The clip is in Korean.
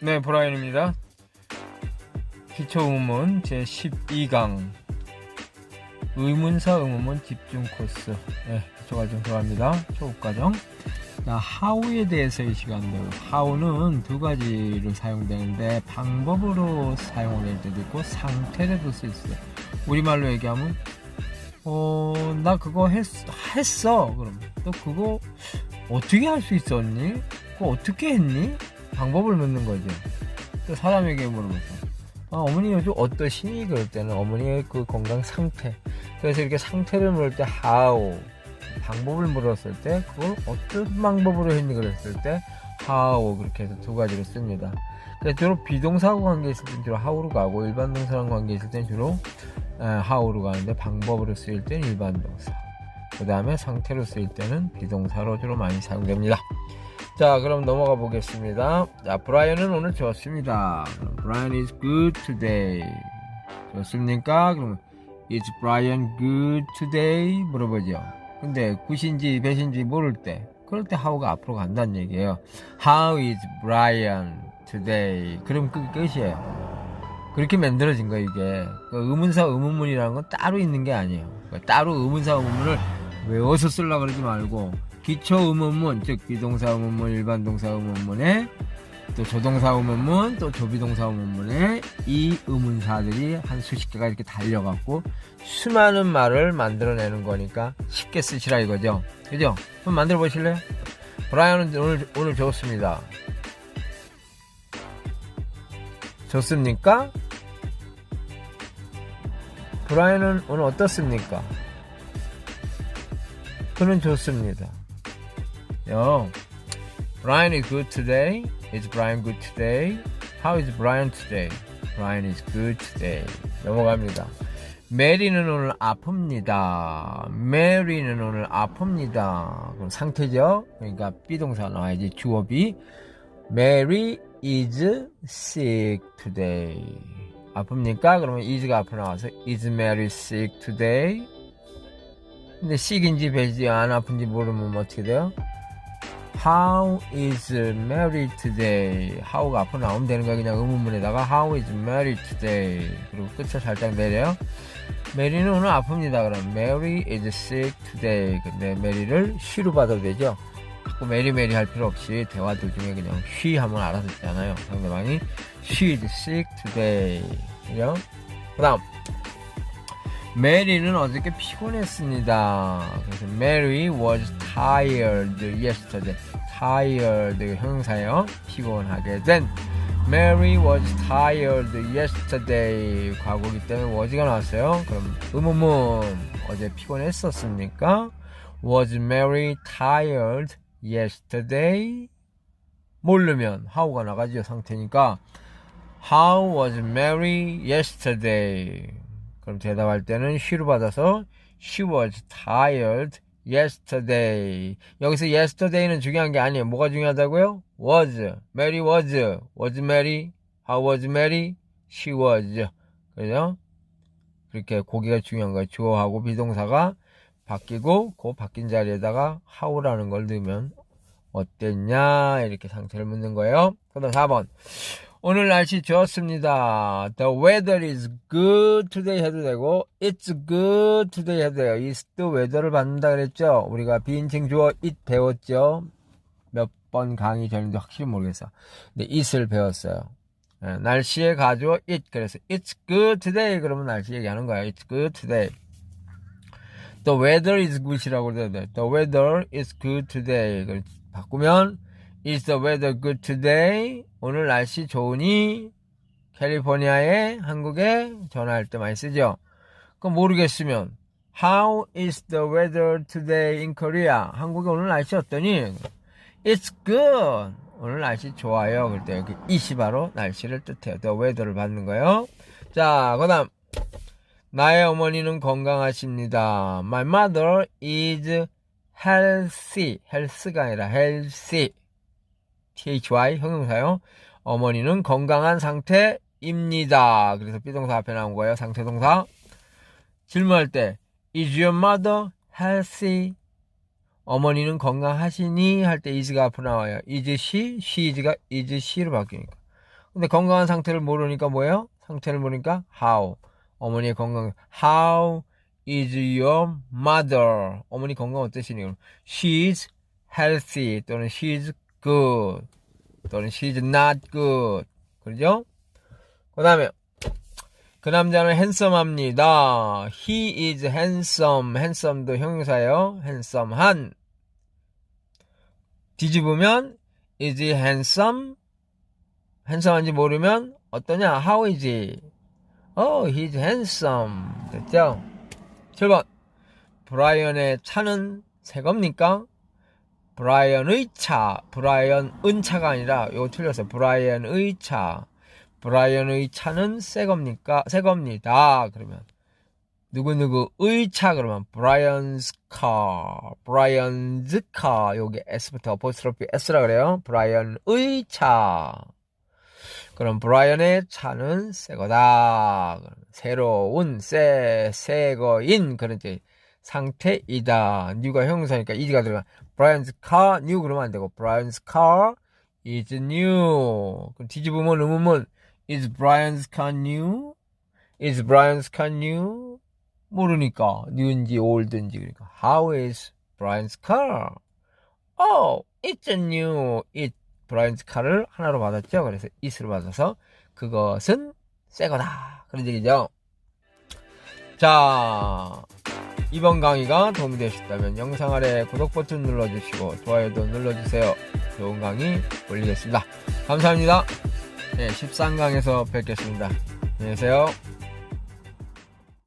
네, 브라이언입니다. 기초 의문 제 12강 의문사 의문문 집중 코스 네, 기초과정 들어갑니다. 초급과정 자, how에 대해서 이 시간도 how는 두 가지로 사용되는데 방법으로 사용될 때도 있고 상태로도 쓸 수 있어요. 우리말로 얘기하면 어, 나 그거 했, 했어. 그럼 또 그거 어떻게 할 수 있었니? 그거 어떻게 했니? 방법을 묻는 거죠. 또 사람에게 물어보죠. 아, 어머니 요즘 어떠시니? 그럴 때는 어머니의 그 건강 상태. 그래서 이렇게 상태를 물을 때 how, 방법을 물었을 때 그걸 어떤 방법으로 했니? 그랬을 때 how 그렇게 해서 두 가지로 씁니다. 주로 비동사하고 관계 있을 때는 주로 how로 가고 일반 동사랑 관계 있을 때는 주로 에, how로 가는데 방법으로 쓰일 때는 일반 동사. 그 다음에 상태로 쓰일 때는 비동사로 주로 많이 사용됩니다. 자, 그럼 넘어가 보겠습니다. 자, 브라이언은 오늘 좋습니다. 브라이언 is good today. 좋습니까? 그러면 is Brian good today? 물어보죠. 근데 굿인지 배신지 모를 때, 그럴 때 how가 앞으로 간다는 얘기예요. How is Brian today? 그럼 그 끝이에요. 그렇게 만들어진 거예요, 이게. 그 의문사 의문문이라는 건 따로 있는 게 아니에요. 그러니까 따로 의문사 의문문을 외워서 쓰려고 그러지 말고, 기초 의문문, 즉 비동사 의문문, 일반 동사 의문문에 또 조동사 의문문, 또 조비동사 의문문에 이 의문사들이 한 수십 개가 이렇게 달려갖고 수많은 말을 만들어내는 거니까 쉽게 쓰시라 이거죠. 그죠? 한번 만들어 보실래요? 브라이언은 오늘 오늘 좋습니다. 좋습니까? 브라이언은 오늘 어떻습니까? 그는 좋습니다. 요. Brian is good today. Is Brian good today? How is Brian today? Brian is good today. 넘어갑니다. 메리는 오늘 아픕니다. 메리는 오늘 아픕니다. 그럼 상태죠? 그러니까 비동사 나와야지 주어비. Mary is sick today. 아픕니까? 그러면 is가 앞으로 나와서 is Mary sick today? 근데 sick인지 배지 안 아픈지 모르면 어떻게 돼요? How is Mary today? How가 앞으로 나오면 되는 거야. 그냥 의문문에다가 How is Mary today? 그리고 끝을 살짝 내려요. 메리는 오늘 아픕니다. 그럼 Mary is sick today. 근데 메리를 she로 받아도 되죠. 자꾸 메리 메리 할 필요 없이 대화 도중에 그냥 she 하면 알아서 있잖아요. 상대방이 she is sick today. 그죠? 그 다음 메리는 어저께 피곤했습니다. 그래서 Mary was tired yesterday. tired 형용사예요. 피곤하게 된. Mary was tired yesterday. 과거기 때문에 was가 나왔어요. 그럼 의문문 어제 피곤했었습니까? Was Mary tired yesterday? 모르면 how가 나가죠 상태니까 How was Mary yesterday? 그럼 대답할 때는 she로 받아서 she was tired yesterday. 여기서 yesterday는 중요한 게 아니에요. 뭐가 중요하다고요? was. Mary was. was Mary? How was Mary? She was. 그죠? 그렇게 고기가 중요한 거예요. 주어하고 비동사가 바뀌고 그 바뀐 자리에다가 how라는 걸 넣으면 어땠냐 이렇게 상태를 묻는 거예요. 그다음 4번. 오늘 날씨 좋습니다. The weather is good today 해도 되고 It's good today 해도 돼요. Is the weather를 받는다 그랬죠? 우리가 비인칭 주어 it 배웠죠? 몇 번 강의 전인데 확실히 모르겠어. 근데 it을 배웠어요. 예, 날씨에 가주어 it 그래서 It's good today 그러면 날씨 얘기하는 거야. It's good today. The weather is good이라고 그래야 돼. The weather is good today. 바꾸면 Is the weather good today? 오늘 날씨 좋으니? 캘리포니아에 한국에 전화할 때 많이 쓰죠. 그럼 모르겠으면 How is the weather today in Korea? 한국에 오늘 날씨 어떠니? It's good. 오늘 날씨 좋아요. 그럴 때 여기 it이 바로 날씨를 뜻해요. The weather를 받는 거예요. 자, 그 다음. 나의 어머니는 건강하십니다. My mother is healthy. health가 아니라 healthy. Thy 형용사요. 어머니는 건강한 상태입니다. 그래서 비동사 앞에 나온 거예요. 상태 동사. 질문할 때 Is your mother healthy? 어머니는 건강하시니? 할 때 is가 앞으로 나와요. Is she? She is가 is she로 바뀌니까. 근데 건강한 상태를 모르니까 뭐예요? 상태를 모르니까 how. 어머니의 건강. How is your mother? 어머니 건강 어떠시니? She's healthy 또는 she's good 또는 she's not good. 그죠? 그 다음에 그 남자는 핸섬합니다. He is handsome. handsome도 형용사예요. handsome한. 뒤집으면 is he handsome? handsome한지 모르면 어떠냐? How is he? Oh, he's handsome. 됐죠? 7번. 브라이언의 차는 새 겁니까? 브라이언의 차. 브라이언 은 차가 아니라 이거 틀렸어요. 브라이언의 차. 브라이언의 차는 새 겁니까? 새 겁니다. 그러면 누구누구의 차 그러면 브라이언's car. 브라이언's car. 여기 S부터 어포스트로피 S라 그래요. 브라이언의 차. 그럼 브라이언의 차는 새 거다. 새로운 새 새거인 그런 이제 상태이다. new가 형용사니까 is가 들어가. 브라이언's car new 그러면 안 되고 브라이언's car is new. 그럼 뒤집으면 의문문 is Brian's car new? is Brian's car new? 모르니까 new인지 old인지 그러니까 how is Brian's car? Oh, it's new. it 브라이언스 카를 하나로 받았죠. 그래서 it으로 받아서 그것은 새 거다. 그런 얘기죠. 자, 이번 강의가 도움이 되셨다면 영상 아래 구독 버튼 눌러주시고 좋아요도 눌러주세요. 좋은 강의 올리겠습니다. 감사합니다. 네, 13강에서 뵙겠습니다. 안녕히 계세요.